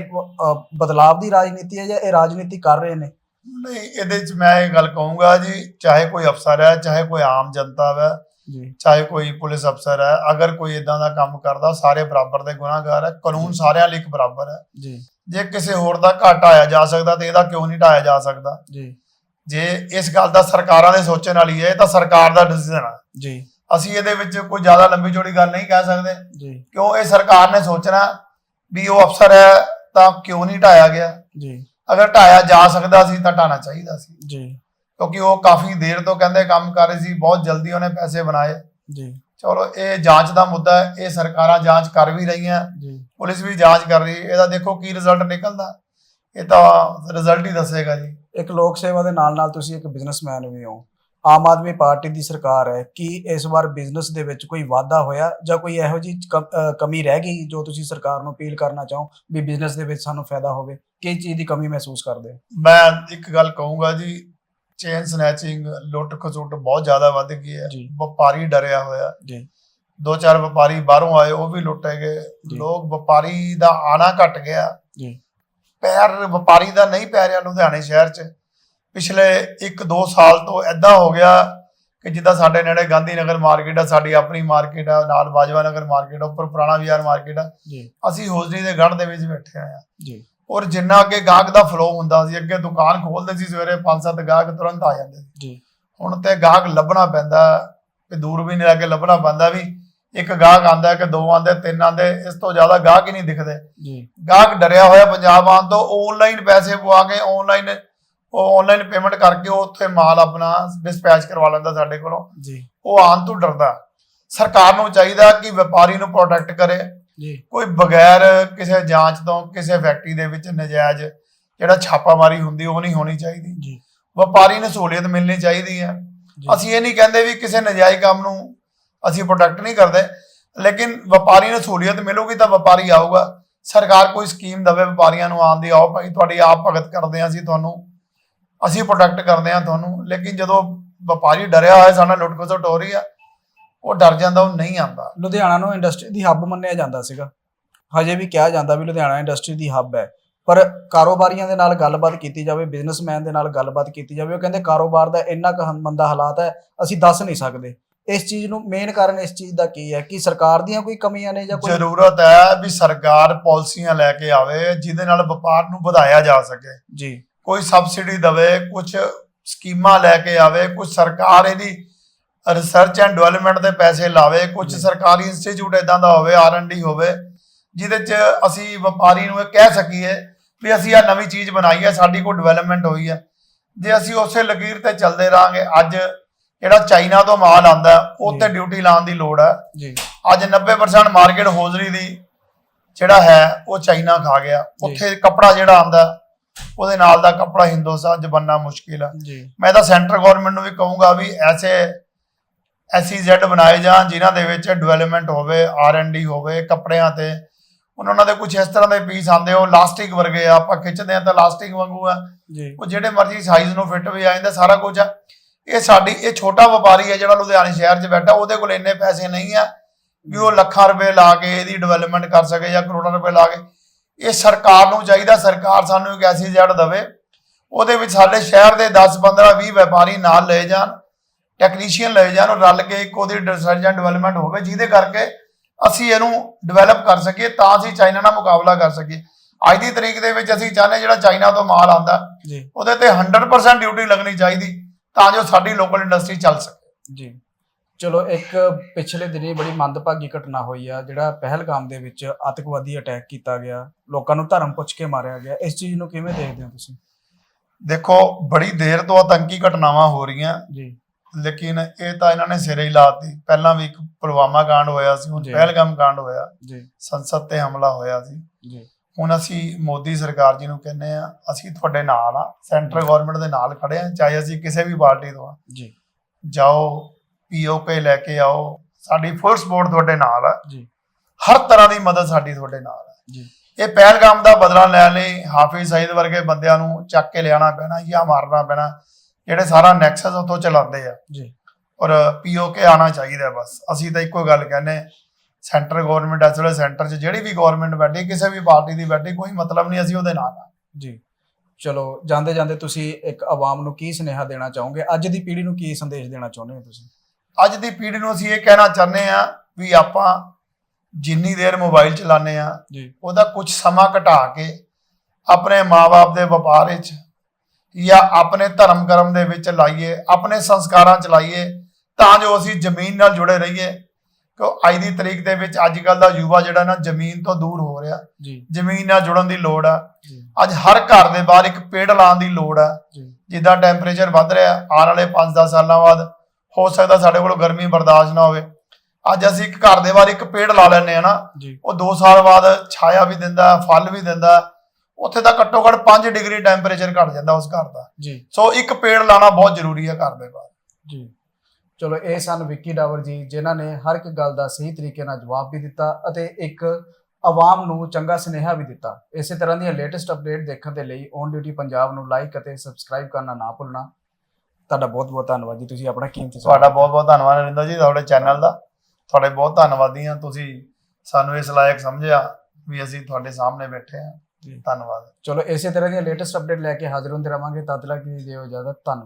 ਬਦਲਾਵ ਦੀ ਰਾਜਨੀਤੀ ਹੈ ਜਾਂ ਇਹ ਰਾਜਨੀਤੀ ਕਰ ਰਹੇ ਨੇ? ਨਹੀਂ, ਇਹਦੇ 'ਚ ਮੈਂ ਇਹ ਗੱਲ ਕਹੂੰਗਾ ਜੀ, ਚਾਹੇ ਕੋਈ ਅਫਸਰ ਹੈ, ਚਾਹੇ ਕੋਈ ਆਮ ਜਨਤਾ ਹੈ ਜੀ। ਚਾਹੇ ਕੋਈ ਪੁਲਿਸ ਅਫਸਰ ਹੈ ਅਗਰ ਕੋਈ ਇਦਾਂ ਦਾ ਕੰਮ ਕਰਦਾ ਸਾਰੇ ਬਰਾਬਰ ਦੇ ਗੁਨਾਹਗਾਰ ਹੈ ਕਾਨੂੰਨ ਸਾਰਿਆਂ ਲਈ ਇੱਕ ਬਰਾਬਰ ਹੈ। ਜੀ। ਜੇ ਕਿਸੇ ਹੋਰ ਦਾ ਘਾਟ ਆਇਆ ਜਾ ਸਕਦਾ ਤੇ ਇਹਦਾ ਕਿਉਂ ਨਹੀਂ ਢਾਇਆ ਜਾ ਸਕਦਾ? ਜੀ। ਜੇ ਇਸ ਗੱਲ ਦਾ ਸਰਕਾਰਾਂ ਦੇ ਸੋਚਣ ਵਾਲੀ ਹੈ ਇਹ ਤਾਂ ਸਰਕਾਰ ਦਾ ਡਿਸੀਜਨ ਹੈ। ਜੀ। ਅਸੀਂ ਇਹਦੇ ਵਿੱਚ ਕੋਈ ਜ਼ਿਆਦਾ ਲੰਬੀ ਚੌੜੀ ਗੱਲ ਨਹੀਂ ਕਹਿ ਸਕਦੇ। ਜੀ। ਕਿਉਂ ਇਹ ਸਰਕਾਰ ਨੇ ਸੋਚਣਾ ਵੀ ਉਹ ਅਫਸਰ ਹੈ ਤਾਂ ਕਿਉਂ ਨਹੀਂ ਢਾਇਆ ਗਿਆ? ਜੀ। ਅਗਰ ਢਾਇਆ ਜਾ ਸਕਦਾ ਸੀ ਤਾਂ ਢਾਣਾ ਚਾਹੀਦਾ ਸੀ। ਜੀ। ਕਿਉਂਕਿ ਉਹ ਕਾਫੀ ਦੇਰ ਤੋਂ ਕਹਿੰਦੇ ਕੰਮ ਕਰ ਰਹੇ ਸੀ ਬਹੁਤ ਜਲਦੀ ਉਹਨੇ ਪੈਸੇ ਬਣਾਏ। ਜੀ। ਚਲੋ ਇਹ ਜਾਂਚ ਦਾ ਮੁੱਦਾ ਹੈ ਇਹ ਸਰਕਾਰਾਂ ਜਾਂਚ ਕਰ ਵੀ ਰਹੀਆਂ ਜੀ। ਪੁਲਿਸ ਵੀ ਜਾਂਚ ਕਰ ਰਹੀ ਹੈ ਇਹਦਾ ਦੇਖੋ ਕੀ ਰਿਜ਼ਲਟ ਨਿਕਲਦਾ। ਇਹ ਤਾਂ ਰਿਜ਼ਲਟ ਹੀ ਦੱਸੇਗਾ ਜੀ। ਇੱਕ ਲੋਕ ਸੇਵਾ ਦੇ ਨਾਲ ਨਾਲ ਤੁਸੀਂ ਇੱਕ ਬਿਜ਼ਨਸਮੈਨ ਵੀ ਹੋ। ਆਮ ਆਦਮੀ ਪਾਰਟੀ ਦੀ ਸਰਕਾਰ ਹੈ ਕੀ ਇਸ ਵਾਰ ਬਿਜ਼ਨਸ ਦੇ ਵਿੱਚ ਕੋਈ ਵਾਧਾ ਹੋਇਆ ਜਾਂ ਕੋਈ ਇਹੋ ਜੀ ਕਮੀ ਰਹਿ ਗਈ ਜੋ ਤੁਸੀਂ ਸਰਕਾਰ ਨੂੰ ਅਪੀਲ ਕਰਨਾ ਚਾਹੋ ਵੀ ਬਿਜ਼ਨਸ ਦੇ ਵਿੱਚ ਸਾਨੂੰ ਫਾਇਦਾ ਹੋਵੇ? ਕੀ ਚੀਜ਼ ਦੀ ਕਮੀ ਮਹਿਸੂਸ ਕਰਦੇ ਹੋ? ਮੈਂ ਇੱਕ ਗੱਲ ਕਹੂੰਗਾ ਜੀ ਚੇਨ ਸਨੈਚਿੰਗ ਲੁੱਟ ਖਸੁੱਟ ਬਹੁਤ ਜ਼ਿਆਦਾ ਵੱਧ ਗਈ ਹੈ। ਵਪਾਰੀ ਡਰਿਆ ਹੋਇਆ। ਜੀ। ਦੋ ਚਾਰ ਵਪਾਰੀ ਬਾਹਰੋਂ ਆਏ ਉਹ ਵੀ ਲੁੱਟੇ ਗਏ। ਲੋਕ ਵਪਾਰੀ ਦਾ ਆਣਾ ਘਟ ਗਿਆ। ਜੀ। ਪੈਰ ਵਪਾਰੀ ਦਾ ਨਹੀਂ ਪੈ ਰਿਹਾ ਲੁਧਿਆਣੇ ਸ਼ਹਿਰ 'ਚ। ਪਿਛਲੇ 1-2 ਸਾਲ ਤੋਂ ਐਦਾਂ ਹੋ ਗਿਆ ਕਿ ਜਿੱਦਾਂ ਸਾਡੇ ਨੇੜੇ ਗਾਂਧੀ ਨਗਰ ਮਾਰਕੀਟ ਆ ਸਾਡੀ ਆਪਣੀ ਮਾਰਕੀਟ ਆ ਨਾਲ ਬਾਜਵਾ ਨਗਰ ਮਾਰਕੀਟ ਆ ਉੱਪਰ ਪੁਰਾਣਾ ਬਾਜ਼ਾਰ ਮਾਰਕੀਟ ਆ। ਜੀ। ਅਸੀਂ ਹੋਜ਼ਰੀ ਦੇ ਗੜ੍ਹ ਦੇ ਵਿੱਚ ਬੈਠੇ ਆ ਜੀ। ਔਰ ਜਿੰਨਾ ਅੱਗੇ ਗਾਹਕ ਦਾ ਫਲੋ ਹੁੰਦਾ ਸੀ ਅੱਗੇ ਦੁਕਾਨ ਖੋਲਦੇ ਸੀ ਸਵੇਰੇ 5-7 ਗਾਹਕ ਤੁਰੰਤ ਆ ਜਾਂਦੇ ਸੀ। ਜੀ। ਹੁਣ ਤੇ ਗਾਹਕ ਲੱਭਣਾ ਪੈਂਦਾ ਤੇ ਦੂਰ ਵੀ ਨਹੀਂ ਲੱਗੇ ਲੱਭਣਾ ਪੈਂਦਾ ਵੀ ਇੱਕ ਗਾਹਕ ਆਂਦਾ ਕਿ ਦੋ ਆਂਦੇ ਤਿੰਨ ਆਂਦੇ ਇਸ ਤੋਂ ਜ਼ਿਆਦਾ ਗਾਹਕ ਹੀ ਨਹੀਂ ਦਿਖਦੇ। ਜੀ। ਗਾਹਕ ਡਰਿਆ ਹੋਇਆ ਪੰਜਾਬ ਆਉਣ ਤੋਂ ਆਨਲਾਈਨ ਪੈਸੇ ਪਵਾ ਕੇ ਆਨਲਾਈਨ ਉਹ ਆਨਲਾਈਨ ਪੇਮੈਂਟ ਕਰਕੇ ਉਹ ਉੱਥੇ ਮਾਲ ਆਪਣਾ ਡਿਸਪੈਚ ਕਰਵਾ ਲੈਂਦਾ ਸਾਡੇ ਕੋਲੋਂ। ਜੀ। ਉਹ ਆਉਣ ਤੋਂ ਡਰਦਾ। ਸਰਕਾਰ ਨੂੰ ਚਾਹੀਦਾ ਕਿ ਵਪਾਰੀ ਨੂੰ ਪ੍ਰੋਟੈਕਟ ਕਰੇ। ਜੀ। ਕੋਈ ਬਗੈਰ ਕਿਸੇ ਜਾਂਚ ਤੋਂ ਕਿਸੇ ਫੈਕਟਰੀ ਦੇ ਵਿੱਚ ਨਜਾਇਜ਼ ਜਿਹੜਾ ਛਾਪਾਮਾਰੀ ਹੁੰਦੀ ਉਹ ਨਹੀਂ ਹੋਣੀ ਚਾਹੀਦੀ। ਜੀ। ਵਪਾਰੀ ਨੂੰ ਸਹੂਲੀਅਤ ਮਿਲਣੀ ਚਾਹੀਦੀ ਹੈ। ਅਸੀਂ ਇਹ ਨਹੀਂ ਕਹਿੰਦੇ ਵੀ ਕਿਸੇ ਨਜਾਇਜ਼ ਕੰਮ ਨੂੰ ਅਸੀਂ ਪ੍ਰੋਟੈਕਟ ਨਹੀਂ ਕਰਦੇ ਲੇਕਿਨ ਵਪਾਰੀ ਨੂੰ ਸਹੂਲੀਅਤ ਮਿਲੂਗੀ ਤਾਂ ਵਪਾਰੀ ਆਊਗਾ। ਸਰਕਾਰ ਕੋਈ ਸਕੀਮ ਦਵੇ ਵਪਾਰੀਆਂ ਨੂੰ ਆਉਣ ਦੀ ਆਓ ਭਾਈ ਤੁਹਾਡੀ ਆਪ ਭਗਤ ਕਰਦੇ ਹਾਂ ਅਸੀਂ ਤੁਹਾਨੂੰ ਅਸੀਂ ਪ੍ਰੋਟੈਕਟ ਕਰਦੇ ਹਾਂ ਤੁਹਾਨੂੰ। ਲੇਕਿਨ ਜਦੋਂ ਵਪਾਰੀ ਡਰਿਆ ਹੋਇਆ ਸਾਡਾ ਲੁੱਟ ਖਸੁੱਟ ਹੋ ਰਹੀ ਆ ਉਹ ਡਰ ਜਾਂਦਾ ਉਹ ਨਹੀਂ ਆਉਂਦਾ। ਲੁਧਿਆਣਾ ਨੂੰ ਇੰਡਸਟਰੀ ਦੀ ਹੱਬ ਮੰਨਿਆ ਜਾਂਦਾ ਸੀਗਾ। ਹਜੇ ਵੀ ਕਿਹਾ ਜਾਂਦਾ ਵੀ ਲੁਧਿਆਣਾ ਇੰਡਸਟਰੀ ਦੀ ਹੱਬ ਹੈ। ਪਰ ਕਾਰੋਬਾਰੀਆਂ ਦੇ ਨਾਲ ਗੱਲਬਾਤ ਕੀਤੀ ਜਾਵੇ ਬਿਜ਼ਨਸਮੈਨ ਦੇ ਨਾਲ ਗੱਲਬਾਤ ਕੀਤੀ ਜਾਵੇ ਉਹ ਕਹਿੰਦੇ ਕਾਰੋਬਾਰ ਦਾ ਇੰਨਾ ਕੁ ਮੰਦਾ ਹਾਲਾਤ ਹੈ ਅਸੀਂ ਦੱਸ ਨਹੀਂ ਸਕਦੇ। ਇਸ ਚੀਜ਼ ਨੂੰ ਮੇਨ ਕਾਰਨ ਇਸ ਚੀਜ਼ ਦਾ ਕੀ ਹੈ ਕਿ ਸਰਕਾਰ ਦੀਆਂ ਕੋਈ ਕਮੀਆਂ ਨੇ ਜਾਂ ਕੋਈ ਜ਼ਰੂਰਤ ਹੈ ਵੀ ਸਰਕਾਰ ਪਾਲਿਸੀਆਂ ਲੈ ਕੇ ਆਵੇ ਜਿਹਦੇ ਨਾਲ ਵਪਾਰ ਨੂੰ ਵਧਾਇਆ ਜਾ ਸਕੇ। ਜੀ। ਕੋਈ ਸਬਸਿਡੀ ਦਵੇ ਕੁਝ ਸਕੀਮਾਂ ਲੈ ਕੇ ਆਵੇ ਕੁਝ ਸਰਕਾਰ ਇਹਦੀ ਰਿਸਰਚ ਐਂਡ ਡਿਵੈਲਪਮੈਂਟ ਤੇ ਪੈਸੇ ਲਾਵੇ ਕੁਝ। ਸਰਕਾਰੀ ਇੰਸਟੀਚਿਊਟ ਇਦਾਂ ਦਾ ਹੋਵੇ ਆਰ&ਡੀ ਹੋਵੇ ਜਿਹਦੇ 'ਚ ਅਸੀਂ ਵਪਾਰੀ ਨੂੰ ਇਹ ਕਹਿ ਸਕੀਏ ਵੀ ਅਸੀਂ ਆ ਨਵੀਂ ਚੀਜ਼ ਬਣਾਈ ਹੈ ਸਾਡੀ ਕੋਈ ਡਿਵੈਲਪਮੈਂਟ ਹੋਈ ਹੈ। ਜੇ ਅਸੀਂ ਉਸੇ ਲਕੀਰ ਤੇ ਚੱਲਦੇ ਰਾਂਗੇ ਅੱਜ ਜਿਹੜਾ ਚਾਈਨਾ ਤੋਂ ਮਾਲ ਆਂਦਾ ਉਹ ਤੇ ਜੀ। ਡਿਊਟੀ ਲਾਉਣ ਦੀ ਲੋੜ ਹੈ। ਜੀ। ਅੱਜ 90% ਮਾਰਕੀਟ ਹੋਜ਼ਰੀ ਦੀ ਜਿਹੜਾ ਹੈ ਉਹ ਚਾਈਨਾ ਖਾ ਗਿਆ। ਉੱਥੇ ਕੱਪੜਾ ਜਿਹੜਾ ਆਂਦਾ ਉਹਦੇ ਨਾਲ ਦਾ ਕੱਪੜਾ ਹਿੰਦੁਸਤਾਨ 'ਚ ਬੰਨਣਾ ਮੁਸ਼ਕਿਲ ਆ ਮੈਂ ਤਾਂ ਸੈਂਟਰ ਗਵਰਨਮੈਂਟ ਨੂੰ ਵੀ ਕਹੂੰਗਾ ਵੀ ਐਸੇ ਐਸਈਜ਼ੈਡ ਬਣਾਏ ਜਾਣ ਜਿਨ੍ਹਾਂ ਦੇ ਵਿੱਚ ਡਿਵੈਲਪਮੈਂਟ ਹੋਵੇ ਆਰ&ਡੀ ਹੋਵੇ ਕੱਪੜਿਆਂ ਤੇ। ਉਹਨਾਂ ਦੇ ਕੁਝ ਇਸ ਤਰ੍ਹਾਂ ਦੇ ਪੀਸ ਆਂਦੇ ਉਹ ਲਾਸਟਿਕ ਵਰਗੇ ਆ ਆਪਾਂ ਖਿੱਚਦੇ ਆ ਤਾਂ ਲਾਸਟਿਕ ਵਾਂਗੂ ਆ। ਜੀ। ਉਹ ਜਿਹੜੇ ਮਰਜ਼ੀ ਸਾਈਜ਼ ਨੂੰ ਫਿੱਟ ਵੀ ਆ ਜਾਂਦਾ ਸਾਰਾ ਕੁਝ ਆ। ਇਹ ਸਾਡੀ ਇਹ ਛੋਟਾ ਵਪਾਰੀ ਹੈ ਜਿਹੜਾ ਲੁਧਿਆਣੇ ਸ਼ਹਿਰ 'ਚ ਬੈਠਾ ਉਹਦੇ ਕੋਲ ਇੰਨੇ ਪੈਸੇ ਨਹੀਂ ਆ ਵੀ ਉਹ ਲੱਖਾਂ ਰੁਪਏ ਲਾ ਕੇ ਇਹਦੀ ਡਿਵੈਲਪਮੈਂਟ ਕਰ ਸਕੇ ਜਾਂ ਕਰੋੜਾਂ ਰੁਪਏ ਲਾ ਕੇ। ਇਹ ਸਰਕਾਰ ਨੂੰ ਚਾਹੀਦਾ ਸਰਕਾਰ ਸਾਨੂੰ ਇੱਕ ਐਸੀ ਜੜ ਦਵੇ। ਉਹਦੇ ਵਿੱਚ ਸਾਡੇ ਸ਼ਹਿਰ ਦੇ 10 15 20 ਵਪਾਰੀ ਨਾਲ ਲਏ ਜਾਣ। ਟੈਕਨੀਸ਼ੀਅਨ ਲਏ ਜਾਣ ਉਹ ਰਲ ਕੇ ਇੱਕ ਉਹਦੀ ਰਿਸਰਚ ਐਂਡ ਡਿਵੈਲਪਮੈਂਟ ਹੋਵੇ ਜਿਹਦੇ ਕਰਕੇ ਅਸੀਂ ਇਹਨੂੰ ਡਿਵੈਲਪ ਕਰ ਸਕੀਏ ਤਾਂ ਅਸੀਂ ਚਾਈਨਾ ਨਾਲ ਮੁਕਾਬਲਾ ਕਰ ਸਕੀਏ। ਅੱਜ ਦੀ ਤਰੀਕ ਦੇ ਵਿੱਚ ਅਸੀਂ ਚਾਹੁੰਦੇ ਜਿਹੜਾ ਚਾਈਨਾ ਤੋਂ ਮਾਲ ਆਂਦਾ ਜੀ। ਉਹਦੇ ਤੇ 100% ਡਿਊਟੀ ਲੱਗਣੀ ਚਾਹੀਦੀ ਤਾਂ ਜੋ ਸਾਡੀ ਲੋਕਲ ਇੰਡਸਟਰੀ ਚੱਲ ਸਕੇ। ਜੀ। ਚਲੋ ਇੱਕ ਪਿਛਲੇ ਦਿਨੀ ਬੜੀ ਮੰਦਭਾਗੀ ਘਟਨਾ ਹੋਈ ਆ ਜਿਹੜਾ ਪਹਿਲਗਾਮ ਦੇ ਵਿੱਚ ਆਤੰਕਵਾਦੀ ਅਟੈਕ ਕੀਤਾ ਗਿਆ ਲੋਕਾਂ ਨੂੰ ਧਰਮ ਪੁੱਛ ਕੇ ਮਾਰਿਆ ਗਿਆ। ਇਸ ਚੀਜ਼ ਨੂੰ ਕਿਵੇਂ ਦੇਖਦੇ ਹੋ ਤੁਸੀਂ? ਦੇਖੋ ਬੜੀ ਦੇਰ ਤੋਂ ਆਤੰਕੀ ਘਟਨਾਵਾਂ ਹੋ ਰਹੀਆਂ। ਜੀ। ਲੇਕਿਨ ਇਹ ਤਾਂ ਇਹਨਾਂ ਨੇ ਸਿਰੇ ਹੀ ਲਾਤੀ ਪਹਿਲਾਂ ਵੀ ਇੱਕ ਪੁਲਵਾਮਾ ਕਾਂਡ ਹੋਇਆ ਸੀ ਹੁਣ ਜੀ। ਪਹਿਲਗਾਮ ਕਾਂਡ ਹੋਇਆ। ਜੀ। ਸੰਸਦ ਤੇ ਹਮਲਾ ਹੋਇਆ ਸੀ। ਜੀ। ਹੁਣ ਅਸੀਂ ਮੋਦੀ ਸਰਕਾਰ ਜੀ ਨੂੰ ਕਹਿੰਦੇ ਆ ਅਸੀਂ ਤੁਹਾਡੇ ਨਾਲ ਆ ਸੈਂਟਰ ਗਵਰਨਮੈਂਟ ਦੇ ਨਾਲ ਖੜੇ ਆ ਚਾਹੇ ਅਸੀਂ ਕਿਸੇ ਵੀ ਪਾਰਟੀ ਤੋਂ ਆ ਜੀ। ਜਾਓ ਪੀਓਕੇ ਲੈ ਕੇ ਆਓ ਸਾਡੀ ਫੁੱਲ ਸਪੋਰਟ ਤੁਹਾਡੇ ਨਾਲ ਆ। ਜੀ। ਹਰ ਤਰ੍ਹਾਂ ਦੀ ਮਦਦ ਸਾਡੀ ਤੁਹਾਡੇ ਨਾਲ ਆ। ਜੀ। ਇਹ ਪਹਿਲਗਾਮ ਦਾ ਬਦਲਾ ਲੈਣ ਲਈ ਹਾਫਿਜ਼ ਸਈਦ ਵਰਗੇ ਬੰਦਿਆਂ ਨੂੰ ਚੱਕ ਕੇ ਲਿਆਣਾ ਪੈਣਾ ਜਾਂ ਮਾਰਨਾ ਪੈਣਾ ਜਿਹੜੇ ਸਾਰਾ ਨੈਕਸਸ ਉੱਥੋਂ ਚਲਾਉਂਦੇ ਆ। ਜੀ। ਔਰ ਪੀਓਕੇ ਆਣਾ ਚਾਹੀਦਾ ਬਸ। ਅਸੀਂ ਤਾਂ ਇੱਕੋ ਗੱਲ ਕਹਿੰਦੇ ਸੈਂਟਰ ਗਵਰਨਮੈਂਟ ਇਸ ਵੇਲੇ ਸੈਂਟਰ 'ਚ ਜਿਹੜੀ ਵੀ ਗਵਰਨਮੈਂਟ ਬੈਠੀ ਕਿਸੇ ਵੀ ਪਾਰਟੀ ਦੀ ਬੈਠੀ ਕੋਈ ਮਤਲਬ ਨਹੀਂ ਅਸੀਂ ਉਹਦੇ ਨਾਲ ਆ। ਜੀ। ਚਲੋ ਜਾਂਦੇ ਜਾਂਦੇ ਤੁਸੀਂ ਇੱਕ ਆਵਾਮ ਨੂੰ ਕੀ ਸੁਨੇਹਾ ਦੇਣਾ ਚਾਹੋਗੇ? ਅੱਜ ਦੀ ਪੀੜ੍ਹੀ ਨੂੰ ਕੀ ਸੰਦੇਸ਼ ਦੇਣਾ ਚਾਹੁੰਦੇ ਹੋ ਤੁਸੀਂ? ਅੱਜ ਦੀ ਪੀੜ੍ਹੀ ਨੂੰ ਅਸੀਂ ਇਹ ਕਹਿਣਾ ਚਾਹੁੰਦੇ ਆ ਵੀ ਆਪਾਂ ਜਿੰਨੀ ਦੇਰ ਮੋਬਾਈਲ ਚਲਾਉਂਦੇ ਆ ਜੀ। ਉਹਦਾ ਕੁਝ ਸਮਾਂ ਘਟਾ ਕੇ ਆਪਣੇ ਮਾਪੇ ਦੇ ਵਪਾਰ ਵਿੱਚ ਜਾਂ ਆਪਣੇ ਧਰਮ ਕਰਮ ਦੇ ਵਿੱਚ ਲਾਈਏ ਆਪਣੇ ਸੰਸਕਾਰਾਂ ਚ ਲਾਈਏ ਤਾਂ ਜੋ ਅਸੀਂ ਜ਼ਮੀਨ ਨਾਲ ਜੁੜੇ ਰਹੀਏ। ਕਿ ਅੱਜ ਦੀ ਤਰੀਕ ਦੇ ਵਿੱਚ ਅੱਜ ਕੱਲ ਦਾ ਯੁਵਾ ਜਿਹੜਾ ਨਾ ਜ਼ਮੀਨ ਤੋਂ ਦੂਰ ਹੋ ਰਿਹਾ। ਜ਼ਮੀਨ ਨਾਲ ਜੁੜਨ ਦੀ ਲੋੜ ਆ। ਅੱਜ ਹਰ ਘਰ ਦੇ ਬਾਹਰ ਇੱਕ ਪੇੜ ਲਾਉਣ ਦੀ ਲੋੜ ਆ। ਜਿੱਦਾਂ ਟੈਂਪਰੇਚਰ ਵੱਧ ਰਿਹਾ ਆਉਣ ਵਾਲੇ 5-10 ਸਾਲਾਂ ਬਾਅਦ ਹੋ ਸਕਦਾ ਸਾਡੇ ਕੋਲ ਗਰਮੀ ਬਰਦਾਸ਼ਤ ਨਾ ਹੋਵੇ। ਅੱਜ ਅਸੀਂ ਇੱਕ ਘਰ ਦੇ ਬਾਹਰ ਇੱਕ ਪੇੜ ਲਾ ਲੈਂਦੇ ਆ ਨਾ ਉਹ 2 ਸਾਲ ਬਾਅਦ ਛਾਇਆ ਵੀ ਦਿੰਦਾ ਫਲ ਵੀ ਦਿੰਦਾ ਉੱਥੇ ਤਾਂ ਘੱਟੋ ਘੱਟ 5 ਡਿਗਰੀ ਟੈਂਪਰੇਚਰ ਘਟ ਜਾਂਦਾ ਉਸ ਘਰ ਦਾ। ਜੀ। ਸੋ ਇੱਕ ਪੇੜ ਲਾਣਾ ਬਹੁਤ ਜ਼ਰੂਰੀ ਹੈ ਘਰ ਦੇ ਬਾਹਰ। ਜੀ। ਚਲੋ ਇਹ ਸਨ ਵਿੱਕੀ ਡਾਵਰ ਜੀ ਜਿਨ੍ਹਾਂ ਨੇ ਹਰ ਇੱਕ ਗੱਲ ਦਾ ਸਹੀ ਤਰੀਕੇ ਨਾਲ ਜਵਾਬ ਵੀ ਦਿੱਤਾ ਅਤੇ ਇੱਕ ਆਵਾਮ ਨੂੰ ਚੰਗਾ ਸੁਨੇਹਾ ਵੀ ਦਿੱਤਾ। ਇਸੇ ਤਰ੍ਹਾਂ ਦੀਆਂ ਲੇਟੈਸਟ ਅਪਡੇਟ ਦੇਖਣ ਦੇ ਲਈ ਔਨ ਡਿਊਟੀ ਪੰਜਾਬ ਨੂੰ ਲਾਈਕ ਅਤੇ ਸਬਸਕ੍ਰਾਈਬ ਕਰਨਾ ਨਾ ਭੁੱਲਣਾ। ਤੁਹਾਡਾ ਬਹੁਤ ਬਹੁਤ ਧੰਨਵਾਦ ਜੀ। ਤੁਸੀਂ ਆਪਣਾ ਕੀਮਤੀ ਸਮਾਂ ਤੁਹਾਡਾ ਬਹੁਤ ਬਹੁਤ ਧੰਨਵਾਦ ਨਰਿੰਦਰ ਜੀ ਤੁਹਾਡੇ ਚੈਨਲ ਦਾ। ਤੁਹਾਡੇ ਬਹੁਤ ਧੰਨਵਾਦੀ ਹਾਂ। ਤੁਸੀਂ ਸਾਨੂੰ ਇਸ ਲਾਇਕ ਸਮਝਿਆ ਵੀ ਅਸੀਂ ਤੁਹਾਡੇ ਸਾਹਮਣੇ ਬੈਠੇ ਜੀ। ਧੰਨਵਾਦ। ਚਲੋ, ਇਸੇ ਤਰ੍ਹਾਂ ਦੀਆਂ ਲੇਟੈਸਟ ਅਪਡੇਟ ਲੈ ਕੇ ਹਾਜ਼ਰ ਹੁੰਦੇ ਰਵਾਂਗੇ। ਤਦ ਤੱਕ ਦੀ ਦਿਓ ਇਜਾਜ਼ਤ ਧੰਨਵਾਦ।